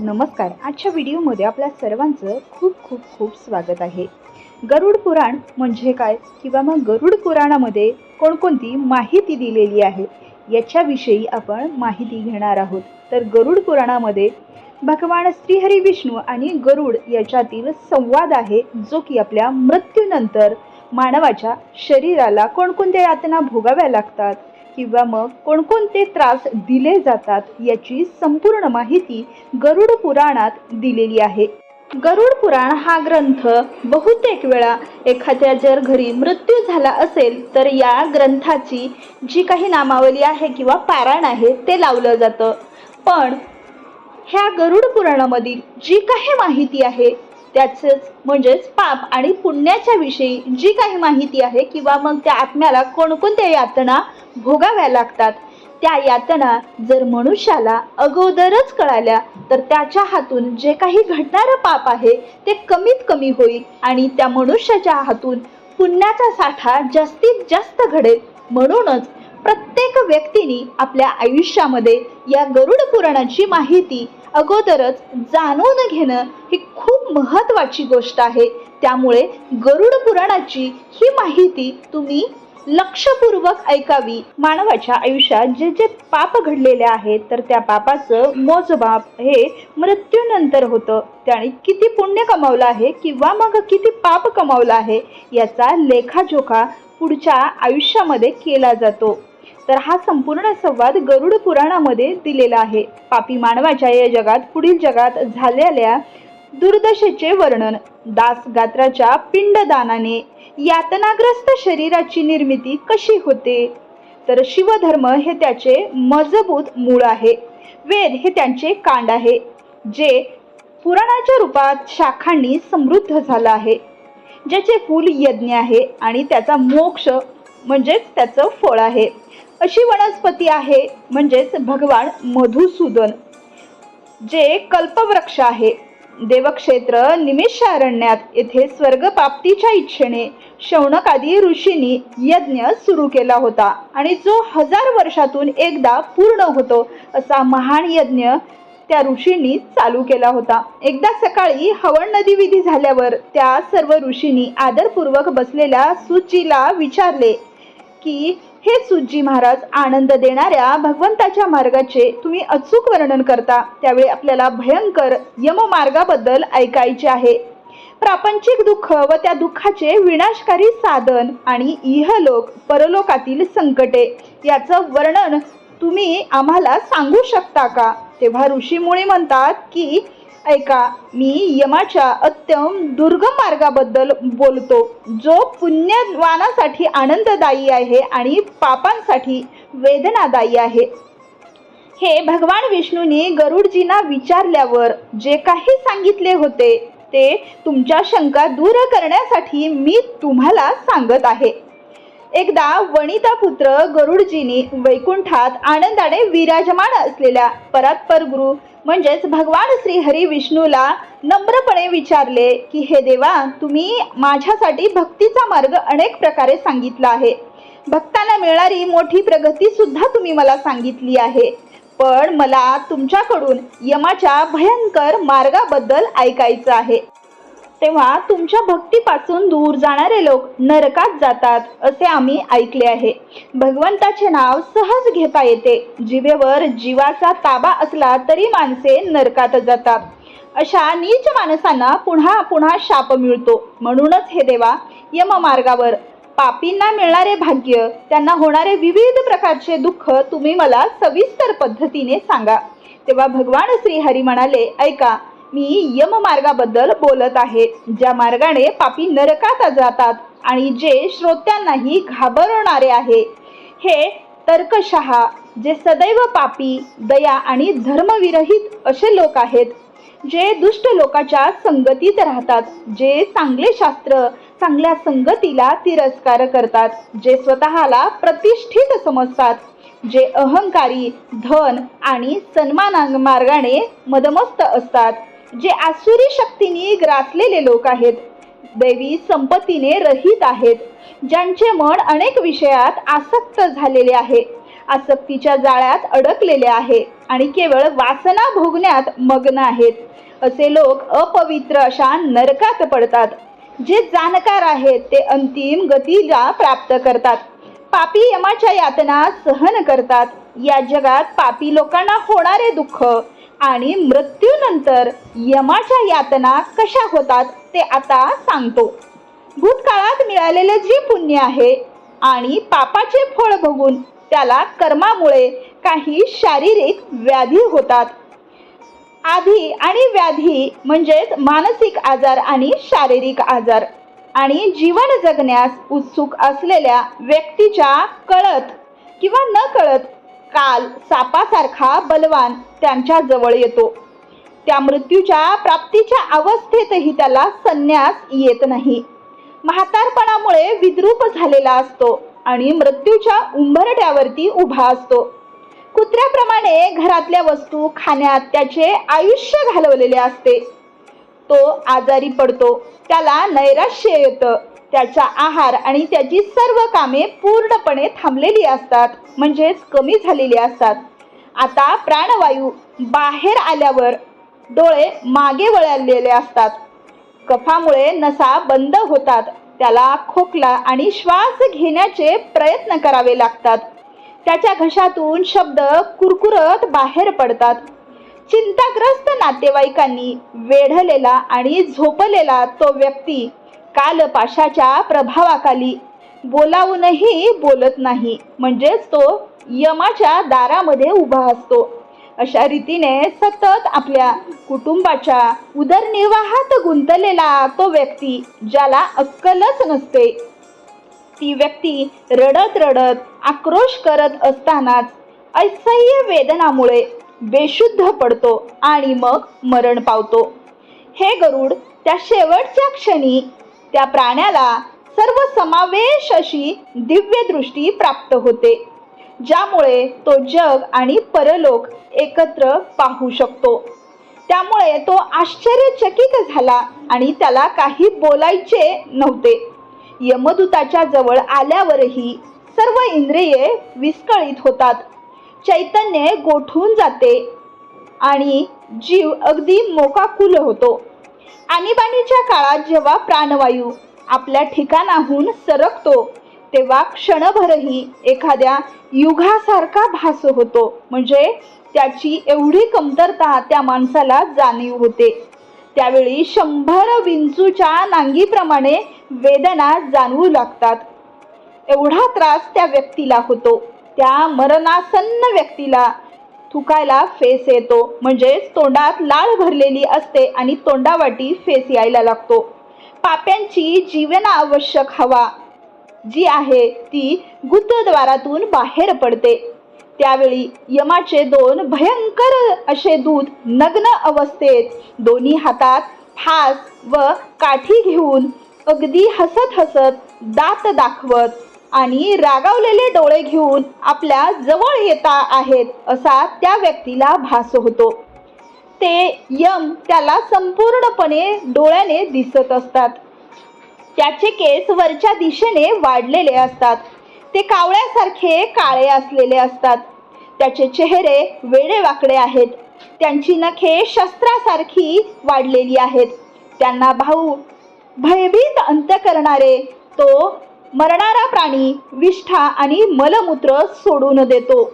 नमस्कार. आजच्या व्हिडिओमध्ये आपल्या सर्वांचं खूप खूप खूप स्वागत आहे. गरुड पुराण म्हणजे काय? किंवा मग गरुड पुराणामध्ये कोणकोणती माहिती दिलेली आहे? याच्याविषयी आपण माहिती घेणार आहोत. तर गरुड पुराणामध्ये भगवान श्रीहरी विष्णू आणि गरुड याच्यातील संवाद आहे जो की आपल्या मृत्यूनंतर मानवाच्या शरीराला कोणकोणत्या यातना भोगाव्या लागतात? किंवा मग कोणकोणते त्रास दिले जातात याची संपूर्ण माहिती गरुड पुराणात दिलेली आहे. गरुड पुराण हा ग्रंथ बहुतेक वेळा एखाद्या जर घरी मृत्यू झाला असेल तर या ग्रंथाची जी काही नामावली आहे किंवा पारायण आहे ते लावलं जातं. पण ह्या गरुड पुराणामधील जी काही माहिती आहे त्याचंच म्हणजेच पाप आणि पुण्याच्या विषयी जी काही माहिती आहे किंवा मग त्या आत्म्याला कोणकोणत्या यातना भोगाव्या लागतात त्या यातना जर मनुष्याला अगोदरच कळाल्या तर त्याच्या हातून जे काही घडणारं पाप आहे ते कमीत कमी होईल आणि त्या मनुष्याच्या हातून पुण्याचा साठा जास्तीत जास्त घडेल. म्हणूनच प्रत्येक व्यक्तीने आपल्या आयुष्यामध्ये या गरुड पुराणाची माहिती अगोदरच जाणून घेणं ही खूप महत्त्वाची गोष्ट आहे. त्यामुळे गरुड पुराणाची ही माहिती तुम्ही लक्षपूर्वक ऐकावी. मानवाच्या आयुष्यात जे जे पाप घडलेले आहेत तर त्या पापाचं मोजबाप हे मृत्यूनंतर होतं. त्याने किती पुण्य कमावलं आहे किंवा मग किती पाप कमावलं आहे याचा लेखाजोखा पुढच्या आयुष्यामध्ये केला जातो. तर हा संपूर्ण संवाद गरुड पुराणामध्ये दिलेला आहे. पापी मानवाच्या या जगात पुढील जगात झालेल्या दुर्दशेचे वर्णन दास गात्राच्या पिंडदानाने यातनाग्रस्त शरीराची निर्मिती कशी होते? तर शिवधर्म हे त्याचे मजबूत मूळ आहे. वेद हे त्यांचे कांड आहे जे पुराणाच्या रूपात शाखांनी समृद्ध झालं आहे. ज्याचे फूल यज्ञ आहे आणि त्याचा मोक्ष म्हणजेच त्याचं फळ आहे. अशी वनस्पती आहे म्हणजेच भगवान मधुसूदन जे कल्पवृक्ष आहे. देवक्षेत्र निमिषारण्यात येथे स्वर्गप्राप्तीच्या इच्छेने शौनकादी ऋषींनी यज्ञ सुरू केला होता आणि जो हजार वर्षातून एकदा पूर्ण होतो असा महान यज्ञ त्या ऋषींनी चालू केला होता. एकदा सकाळी हवन नदी विधी झाल्यावर त्या सर्व ऋषींनी आदरपूर्वक बसलेल्या सुचीला विचारले की हे सुजी महाराज आनंद देणाऱ्या भगवंताच्या मार्गाचे तुम्ही अचूक वर्णन करता. त्यावेळी आपल्याला भयंकर यममार्गाबद्दल ऐकायचे आहे. प्रापंचिक दुःख व त्या दुःखाचे विनाशकारी साधन आणि इहलोक परलोकातील संकटे याचं वर्णन तुम्ही आम्हाला सांगू शकता का? तेव्हा ऋषीमुळे म्हणतात की ऐका मी यमाच्या अत्यम दुर्गम मार्गाबद्दल बोलतो जो पुण्यवानासाठी आनंददायी आहे आणि पापांसाठी वेदनादायी आहे. हे भगवान विष्णूने गरुडजींना विचारल्यावर जे काही सांगितले होते ते तुमच्या शंका दूर करण्यासाठी मी तुम्हाला सांगत आहे. एकदा वनिता पुत्र गरुडजीनी वैकुंठात आनंदाने विराजमान असलेल्या परात्पर गुरु म्हणजेच भगवान श्री हरी विष्णूला नम्रपणे विचारले की हे देवा तुम्ही माझ्यासाठी भक्तीचा मार्ग अनेक प्रकारे सांगितला आहे. भक्तांना मिळणारी मोठी प्रगती सुद्धा तुम्ही मला सांगितली आहे. पण मला तुमच्याकडून यमाच्या भयंकर मार्गाबद्दल ऐकायचं आहे. तेव्हा तुमच्या भक्तीपासून दूर जाणारे लोक नरकात जातात असे आम्ही ऐकले आहे. भगवंताचे नाव सहज घेता येते. जिभेवर जीवाचा ताबा असला तरी माणसे नरकात जातात. अशा नीच माणसांना पुन्हा पुन्हा शाप मिळतो. म्हणूनच हे देवा यममार्गावर पापींना मिळणारे भाग्य त्यांना होणारे विविध प्रकारचे दुःख तुम्ही मला सविस्तर पद्धतीने सांगा. तेव्हा भगवान श्रीहरी म्हणाले ऐका मी यम मार्गाबद्दल बोलत आहे ज्या मार्गाने पापी नरकात जातात आणि जे श्रोत्यांनाही घाबरवणारे आहे. हे तर्कशहा जे सदैव पापी दया आणि धर्मविरहित असे लोक आहेत जे दुष्ट लोकाच्या संगतीत राहतात जे चांगले शास्त्र चांगल्या संगतीला तिरस्कार करतात जे स्वतःला प्रतिष्ठित समजतात जे अहंकारी धन आणि सन्माना मार्गाने मदमस्त असतात. जे आसुरी शक्तीने ग्रासलेले लोक आहेत दैवी संपत्तीने रहित आहेत ज्यांचे मन अनेक विषयात आसक्त झालेले आहे आसक्तीच्या जाळ्यात अडकलेले आहे आणि केवळ वासना भोगण्यात मग्न आहेत. असे लोक अपवित्र अशा नरकात पडतात. जे जाणकार आहेत ते अंतिम गतीला प्राप्त करतात. पापी यमाच्या यातना सहन करतात. या जगात पापी लोकांना होणारे दुःख आणि मृत्यूनंतर यमाच्या यातना कशा होतात ते आता सांगतो. भूतकाळात मिळालेले जे पुण्य आहे आणि पापाचे फळ बघून त्याला कर्मामुळे काही शारीरिक व्याधी होतात. आधी आणि व्याधी म्हणजेच मानसिक आजार आणि शारीरिक आजार आणि जीवन जगण्यास उत्सुक असलेल्या व्यक्तीच्या कळत किंवा न कळत काल सापासारखा बलवान त्यांच्या जवळ येतो. त्या मृत्यूच्या प्राप्तीच्या अवस्थेतही त्याला संन्यास येत नाही. म्हातारपणामुळे विद्रूप झालेला असतो आणि मृत्यूच्या उंबरट्यावरती उभा असतो. कुत्र्याप्रमाणे घरातल्या वस्तू खाण्यात त्याचे आयुष्य घालवलेले असते. तो आजारी पडतो. त्याला नैराश्य येतं. त्याचा आहार आणि त्याची सर्व कामे पूर्णपणे थांबलेली असतात म्हणजेच कमी झालेली असतात. आता प्राणवायू बाहेर आल्यावर डोळे मागे वळलेले असतात. कफामुळे नसा बंद होतात. त्याला खोकला आणि श्वास घेण्याचे प्रयत्न करावे लागतात. त्याच्या घशातून शब्द कुरकुरत बाहेर पडतात. चिंताग्रस्त नातेवाईकांनी वेढलेला आणि झोपलेला तो व्यक्ती कालपाशाच्या प्रभावाखाली बोलावूनही बोलत नाही. म्हणजेच तो यमाच्या दारामध्ये उभा असतो. अशा रीतीने सतत आपल्या कुटुंबाच्या उदरनिर्वाहात गुंतलेला तो व्यक्ती ज्याला अक्कलच नसते. ती व्यक्ती रडत रडत आक्रोश करत असतानाच असह्य वेदनामुळे बेशुद्ध पडतो आणि मग मरण पावतो. हे गरुड त्या शेवटच्या क्षणी त्या प्राण्याला सर्व समावेश अशी दिव्य दृष्टी प्राप्त होते ज्यामुळे तो जग आणि परलोक एकत्र पाहू शकतो. त्यामुळे तो आश्चर्यचकित झाला आणि त्याला काही बोलायचे नव्हते. यमदूताच्या जवळ आल्यावरही सर्व इंद्रिये विस्कळीत होतात. चैतन्य गोठून जाते. आणि जीव अगदी मोकाकुल होतो. आणीबाणीच्या काळात जेव्हा प्राणवायू आपल्या ठिकाणाहून सरकतो तेव्हा क्षणभरही एखाद्या युगासारखा भास होतो. म्हणजे त्याची एवढी कमतरता त्या माणसाला जाणीव होते. त्यावेळी शंभर विंचूच्या नांगीप्रमाणे वेदना जाणवू लागतात. एवढा त्रास त्या व्यक्तीला होतो. त्या मरणासन्न व्यक्तीला थुकायला फेस येतो. म्हणजेच तोंडात लाळ भरलेली असते आणि तोंडावाटी फेस यायला लागतो. पाप्यांची जीवनावश्यक हवा. जी आहे ती गुप्तद्वारातून बाहेर पडते. त्यावेळी यमाचे दोन भयंकर असे दूत नग्न अवस्थेत दोन्ही हातात फास व काठी घेऊन अगदी हसत हसत दात दाखवत आणि रागावलेले डोळे घेऊन आपल्या जवळ येता आहेत असा त्या व्यक्तीला भास होतो. ते यम त्याला संपूर्णपणे डोळ्याने दिसत असतात. त्याचे केस वरच्या दिशेने वाढलेले असतात. ते कावळ्यासारखे काळे असलेले असतात. त्याचे चेहरे वेडेवाकडे आहेत. त्यांची नखे शस्त्रासारखी वाढलेली आहेत. त्यांना भाऊ भयभीत अंत करणारे तो मरणारा प्राणी विष्ठा आणि मलमूत्र सोडून देतो.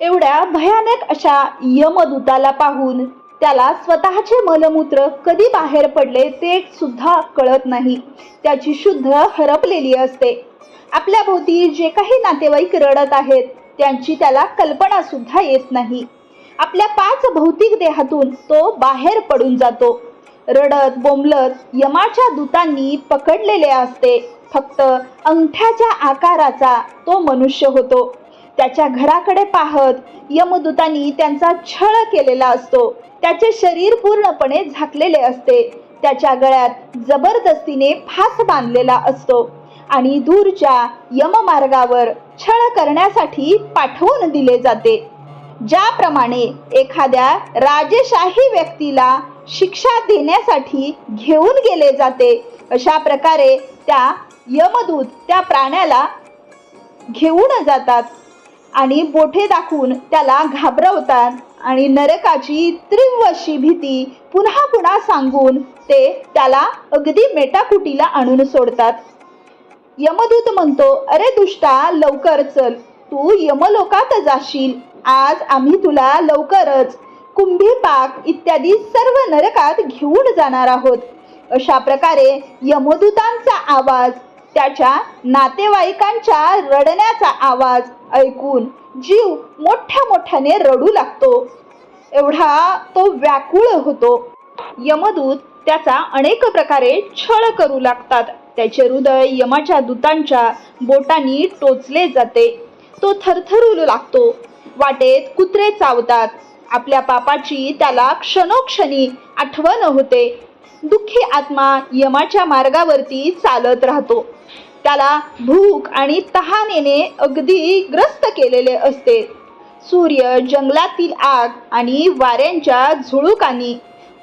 एवढ्या भयानक अशा यमदूताला पाहून त्याला स्वतःचे मलमूत्र कधी बाहेर पडले ते सुद्धा कळत नाही. त्याची शुद्ध हरपलेली असते. आपल्या भोवती जे काही नातेवाईक रडत आहेत त्यांची त्याला कल्पना सुद्धा येत नाही. आपल्या पाच भौतिक देहातून तो बाहेर पडून जातो. रडत बोंबलत यमाच्या दूतांनी पकडलेले असते. फक्त अंगठ्याच्या आकाराचा तो मनुष्य होतो. त्याच्या घराकडे पाहत यमदूतांनी त्यांचा छळ केलेला असतो. त्याचे शरीर पूर्णपणे झाकलेले असते. त्याच्या गळ्यात जबरदस्तीने फास बांधलेला असतो आणि दूरच्या यममार्गावर छळ करण्यासाठी पाठवून दिले जाते. ज्याप्रमाणे एखाद्या राजेशाही व्यक्तीला शिक्षा देण्यासाठी घेऊन गेले जाते अशा प्रकारे त्या यमदूत त्या प्राण्याला घेऊन जातात आणि बोठे दाखवून त्याला घाबरवतात आणि नरकाची तीव्रशी भीती पुन्हा पुन्हा सांगून ते त्याला अगदी मेटाकुटीला आणून सोडतात. यमदूत म्हणतो अरे दुष्टा लवकर चल. तू यमलोकात जाशील. आज आम्ही तुला लवकरच कुंभीपाक इत्यादी सर्व नरकात घेऊन जाणार आहोत. अशा प्रकारे यमदूतांचा आवाज त्याच्या नातेवाईकांच्या रडण्याचा आवाज ऐकून जीव मोठ्या मोठ्याने रडू लागतो. एवढा तो व्याकुळ होतो. यमदूत त्याचा अनेक प्रकारे छळ करू लागतात. त्याचे हृदय यमाच्या दूतांच्या बोटांनी टोचले जाते. तो थरथरू लागतो. वाटेत कुत्रे चावतात. आपल्या पापाची त्याला क्षणोक्षणी आठवण होते. दुःखी आत्मा यमाच्या मार्गावरती चालत राहतो. त्याला भूक आणि तहानेने अगदी ग्रस्त केलेले असते. सूर्य जंगलातील आग आणि वाऱ्यांच्या झुळुकांनी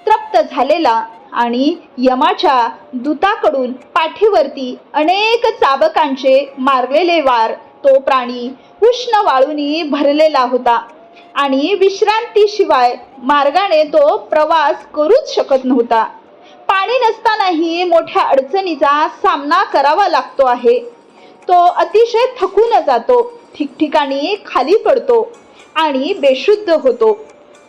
तृप्त झालेला आणि यमाच्या दूताकडून पाठीवरती अनेक चाबकांचे मारलेले वार तो प्राणी उष्ण वाळूनी भरलेला होता आणि विश्रांतीशिवाय मार्गाने तो प्रवास करूच शकत नव्हता. पाणी नसतानाही मोठ्या अडचणीचा सामना करावा लागतो आहे. तो अतिशय थकून जातो ठिकठिकाणी खाली पडतो आणि बेशुद्ध होतो.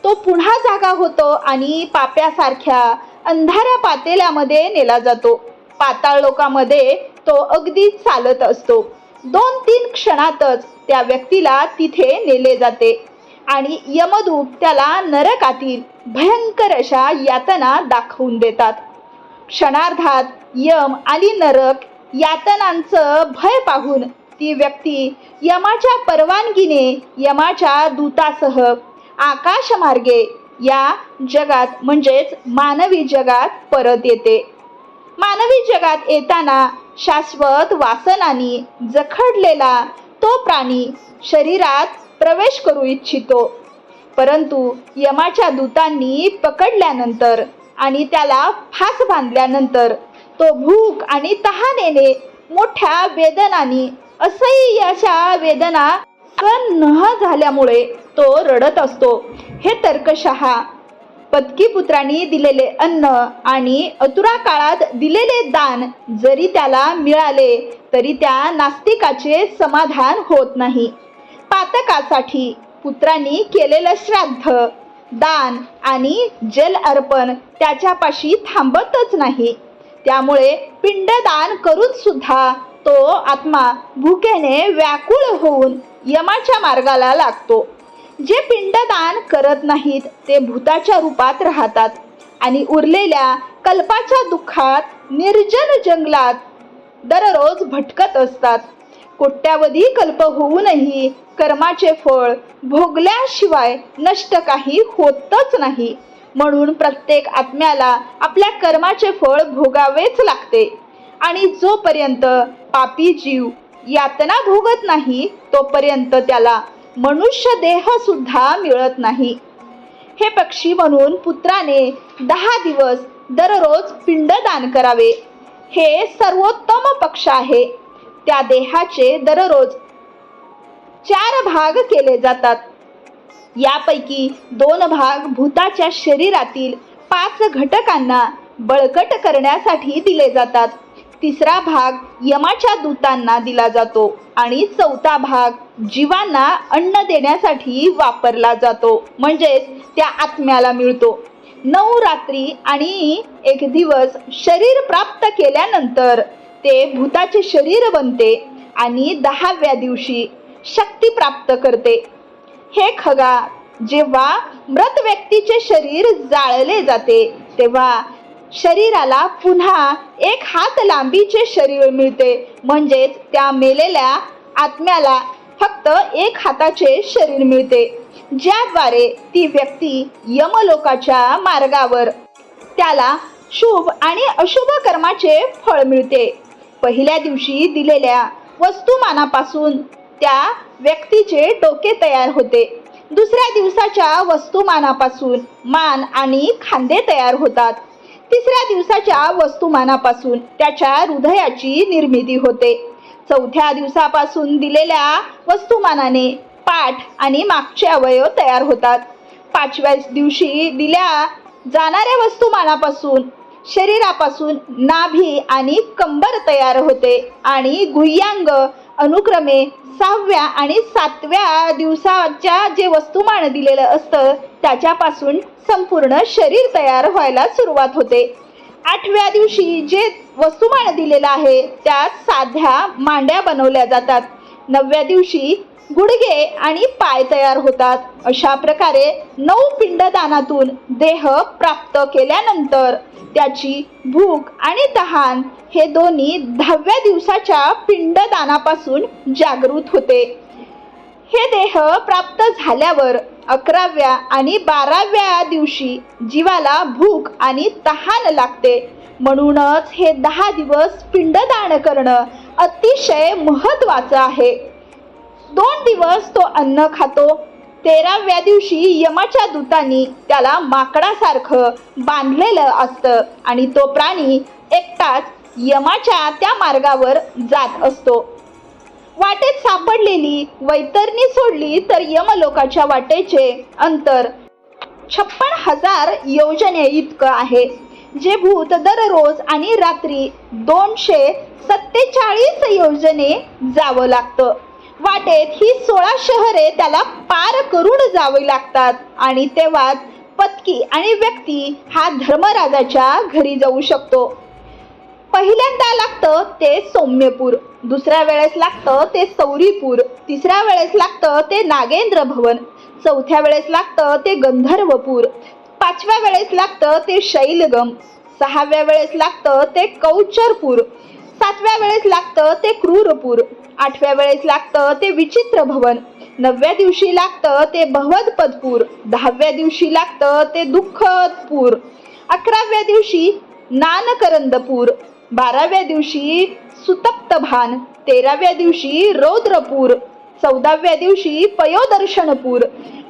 तो पुन्हा जागा होतो आणि पाप्यासारख्या अंधाऱ्या पातेल्यामध्ये नेला जातो. पाताळ लोकामध्ये तो अगदी चालत असतो. दोन तीन क्षणातच त्या व्यक्तीला तिथे नेले जाते आणि यमदूत त्याला नरकातील भयंकर अशा यातना दाखवून देतात. क्षणार्धात यम आणि नरक यातनांचं भय पाहून ती व्यक्ती यमाच्या परवानगीने यमाच्या दूतासह आकाशमार्गे या जगात म्हणजेच मानवी जगात परत येते. मानवी जगात येताना शाश्वत वासनानी जखडलेला तो प्राणी शरीरात प्रवेश करू इच्छितो. परंतु यमाच्या दूतांनी पकडल्यानंतर आणि त्याला फास बांधल्यानंतर तो भूक आणि तहानेने मोठ्या वेदनाने असह्य अशा वेदना सहन न झाल्यामुळे तो रडत असतो. हे तर्कशः पत्कीपुत्रांनी दिलेले अन्न आणि अतुरा काळात दिलेले दान जरी त्याला मिळाले तरी त्या नास्तिकाचे समाधान होत नाही. पातकासाठी पुत्रांनी केलेलं श्राद्ध दान आणि जल अर्पण त्याच्यापाशी थांबतच नाही. त्यामुळे पिंडदान करून सुद्धा तो आत्मा भुकेने व्याकुळ होऊन यमाच्या मार्गाला लागतो. जे पिंडदान करत नाहीत ते भूताच्या रूपात राहतात आणि उरलेल्या कल्पाच्या दुःखात निर्जन जंगलात दररोज भटकत असतात. कोट्यावधी कल्प होऊनही कर्माचे फळ भोगल्याशिवाय नष्ट काही होतच नाही. म्हणून प्रत्येक आत्म्याला आपल्या कर्माचे फळ भोगावेच लागते. आणि जोपर्यंत पापी जीव यातना भोगत नाही तोपर्यंत त्याला मनुष्य देह सुद्धा मिळत नाही. हे पक्षी म्हणून पुत्राने दहा दिवस दररोज पिंडदान करावे. हे सर्वोत्तम पक्ष आहे. त्या देहाचे दररोज चार भाग केले जातात. यापैकी दोन भाग भूताच्या शरीरातील पाच घटकांना बळकट करण्यासाठी दिले जातात. तिसरा भाग यमाच्या दूतांना दिला जातो आणि चौथा भाग जीवांना अन्न देण्यासाठी वापरला जातो. म्हणजेच त्या आत्म्याला मिळतो. नऊ रात्री आणि एक दिवस शरीर प्राप्त केल्यानंतर ते भूताचे शरीर बनते आणि दहाव्या दिवशी शक्ती प्राप्त करते. हे खगा जेव्हा मृत व्यक्तीचे शरीर जाळले जाते तेव्हा शरीराला पुन्हा एक हात लांबीचे शरीर मिळते. म्हणजेच त्या मेलेल्या आत्म्याला फक्त एक हाताचे शरीर मिळते ज्याद्वारे ती व्यक्ती यमलोकाच्या मार्गावर त्याला शुभ आणि अशुभ कर्माचे फळ मिळते. पहिल्या दिवशी दिलेल्या वस्तुमानापासून त्या व्यक्तीचे डोके तयार होते. दुसऱ्या दिवसाच्या वस्तुमानापासून मान आणि खांदे तयार होतात. तिसऱ्या दिवसाच्या वस्तुमानापासून त्याच्या हृदयाची निर्मिती होते. चौथ्या दिवसापासून दिलेल्या वस्तुमानाने पाठ आणि मागचे अवयव तयार होतात. पाचव्या दिवशी दिल्या जाणाऱ्या वस्तुमानापासून शरीरापासून नाभी आणि कंबर तयार होते आणि गुह्यांग अनुक्रमे सहाव्या आणि सातव्या दिवसाच्या जे वस्तुमान दिलेलं असतं त्याच्यापासून संपूर्ण शरीर तयार व्हायला सुरुवात होते. आठव्या दिवशी जे वस्तुमान दिलेलं आहे त्यात साध्या मांड्या बनवल्या जातात. नवव्या दिवशी गुडघे आणि पाय तयार होतात. अशा प्रकारे नऊ पिंडदानातून देह प्राप्त केल्यानंतर त्याची भूक आणि तहान हे दोन्ही दहाव्या दिवसाच्या पिंडदानापासून जागृत होते. हे देह प्राप्त झाल्यावर अकराव्या आणि बाराव्या दिवशी जीवाला भूक आणि तहान लागते. म्हणूनच हे दहा दिवस पिंडदान करणं अतिशय महत्त्वाचं आहे. दोन दिवस तो अन्न खातो तेराव्या दिवशी यमाच्या दूतांनी त्याला माकडासारखं बांधलेलं असतं आणि तो प्राणी एकटाच यमाच्या त्या मार्गावर जात असतो. वाटेत सापडलेली वैतरणी सोडली तर यमलोकाच्या वाटेचे अंतर छप्पन हजार योजने इतकं आहे जे भूत दररोज आणि रात्री दोनशे सत्तेचाळीस योजने जावं लागतं. वाटेत ही सोळा शहरे त्याला पार करून जावी लागतात. आणि तेव्हाच पत्की आणि व्यक्ती हा धर्मराजाच्या घरी जाऊ शकतो. पहिल्यांदा लागतं ते सौम्यपूर दुसऱ्या वेळेस लागतं ते सौरीपूर तिसऱ्या वेळेस लागतं ते नागेंद्र भवन चौथ्या वेळेस लागतं ते गंधर्वपूर पाचव्या वेळेस लागतं ते शैलगम सहाव्या वेळेस लागतं ते कौचरपूर सातव्या वेळेस लागतं ते क्रूरपूर आठव्या वेळेस लागतं ते विचित्र भवन. नवव्या दिवशी लागतं ते भवदपदपूर दहाव्या दिवशी लागतं ते दुःखदपूर अकराव्या दिवशी नानकरंदपूर. बाराव्या दिवशी सुतप्तभान. तेराव्या दिवशी रौद्रपूर. चौदाव्या दिवशी पयोदर्शनपूर.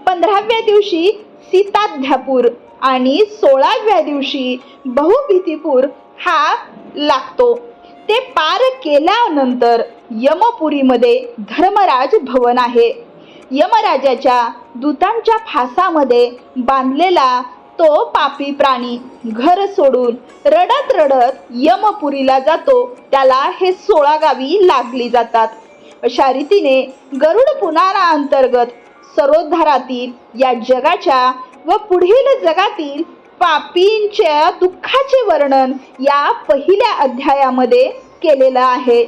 पंधराव्या दिवशी सीताध्यापूर. आणि सोळाव्या दिवशी बहुभीतीपूर हा लागतो. ते पार केल्यानंतर यमपुरीमध्ये धर्मराज भवन आहे. यमराजाच्या दूतांच्या फासामध्ये बांधलेला तो पापी प्राणी घर सोडून रडत रडत यमपुरीला जातो. त्याला हे सोळा गावी लागली जातात. अशा रीतीने गरुड पुनारा अंतर्गत सरोद्धारातील या जगाच्या व पुढील जगातील पापींच्या दुःखाचे वर्णन या पहिल्या अध्यायामध्ये केलेलं आहे.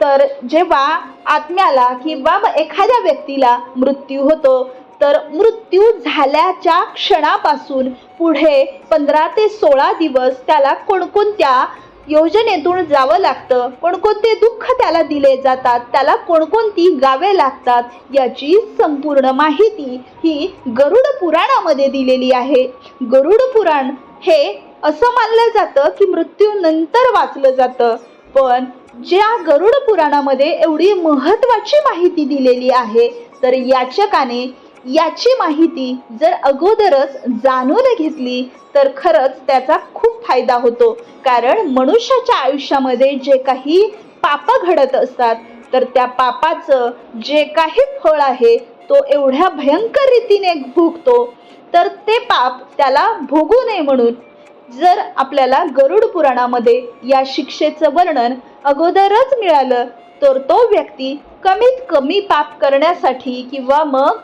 तर जेव्हा आत्म्याला किंवा एखाद्या व्यक्तीला मृत्यू होतो तर मृत्यू झाल्याच्या क्षणापासून पुढे पंधरा ते सोळा दिवस त्याला कोणकोणत्या योजनेतून जावं लागतं. कोणकोणते दुःख त्याला दिले जातात त्याला कोणकोणती गावे लागतात याची संपूर्ण माहिती ही गरुड पुराणामध्ये दिलेली आहे. गरुड पुराण हे असं मानलं जातं की मृत्यूनंतर वाचलं जातं. पण ज्या गरुड पुराणामध्ये एवढी महत्त्वाची माहिती दिलेली आहे तर याचकाने याची माहिती जर अगोदरच जाणून घेतली तर खरंच त्याचा खूप फायदा होतो. कारण मनुष्याच्या आयुष्यामध्ये जे काही पाप घडत असतात तर त्या पापाचं जे काही फळ आहे तो एवढ्या भयंकर रीतीने भोगतो. तर ते पाप त्याला भोगू नये म्हणून. जर आपल्याला गरुड पुराणामध्ये या शिक्षेचं वर्णन अगोदरच मिळालं तर तो व्यक्ती कमीत कमी पाप करण्यासाठी किंवा मग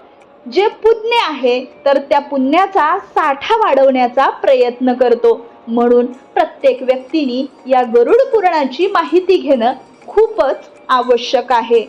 जे पुण्य आहे तर त्या पुण्याचा साठा वाढवण्याचा प्रयत्न करतो. म्हणून प्रत्येक व्यक्तीने या गरुड पुराणाची माहिती घेणं खूपच आवश्यक आहे.